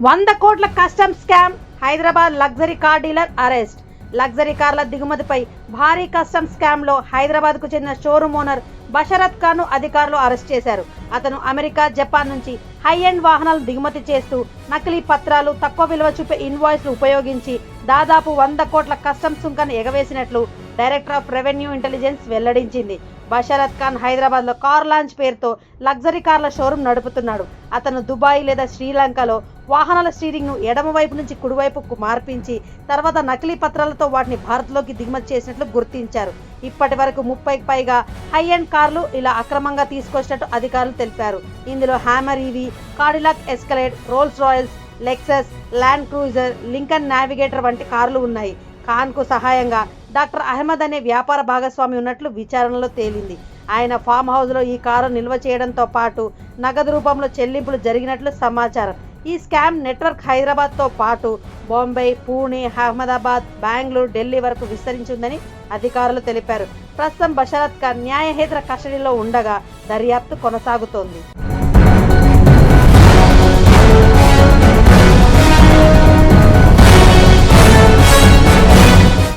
వంద కోట్ల custom scam Hyderabad luxury car dealer arrest. Luxury కార్ల దిగుమతిపై భారీ కస్టమ్ స్కామ్లో హైదరాబాద్కు చెందిన షోరూమ్ ఓనర్ బషరత్ ఖాన్ను అధికారులు అరెస్ట్ చేశారు. అతను అమెరికా జపాన్ నుంచి హై ఎండ్ వాహనాలు దిగుమతి చేస్తూ నకిలీ పత్రాలు తక్కువ విలువ చూపే ఇన్వాయిస్లు ఉపయోగించి దాదాపు వంద కోట్ల కస్టమ్స్ సుంకాన్ని ఎగవేసినట్లు డైరెక్టర్ ఆఫ్ రెవెన్యూ ఇంటెలిజెన్స్ వెల్లడించింది. బషరత్ ఖాన్ హైదరాబాద్లో కార్ లాంచ్ పేరుతో లగ్జరీ కార్ల షోరూం నడుపుతున్నాడు. అతను దుబాయ్ లేదా శ్రీలంకలో వాహనాల స్టీరింగ్ను ఎడమ వైపు నుంచి కుడివైపుకు మార్పించి తర్వాత నకిలీ పత్రాలతో వాటిని భారత్లోకి దిగుమతి చేసినట్లు గుర్తించారు. ఇప్పటి వరకు ముప్పైకి పైగా హై అండ్ కార్లు ఇలా అక్రమంగా తీసుకొచ్చినట్టు అధికారులు తెలిపారు. ఇందులో Hummer EV Cadillac Escalade Rolls Royce Lexus Land Cruiser Lincoln Navigator వంటి కార్లు ఉన్నాయి. ఖాన్కు సహాయంగా డాక్టర్ అహ్మద్ అనే వ్యాపార భాగస్వామి ఉన్నట్లు విచారణలో తేలింది. ఆయన ఫామ్ హౌస్లో ఈ కారు నిల్వ చేయడంతో పాటు నగదు రూపంలో చెల్లింపులు జరిగినట్లు సమాచారం. ఈ స్కామ్ నెట్వర్క్ హైదరాబాద్తో పాటు బాంబే పూణే అహ్మదాబాద్ బెంగళూరు ఢిల్లీ వరకు విస్తరించిందని అధికారులు తెలిపారు. ప్రస్తుతం బషరత్ ఖాన్ న్యాయహేతర కస్టడీలో ఉండగా దర్యాప్తు కొనసాగుతోంది.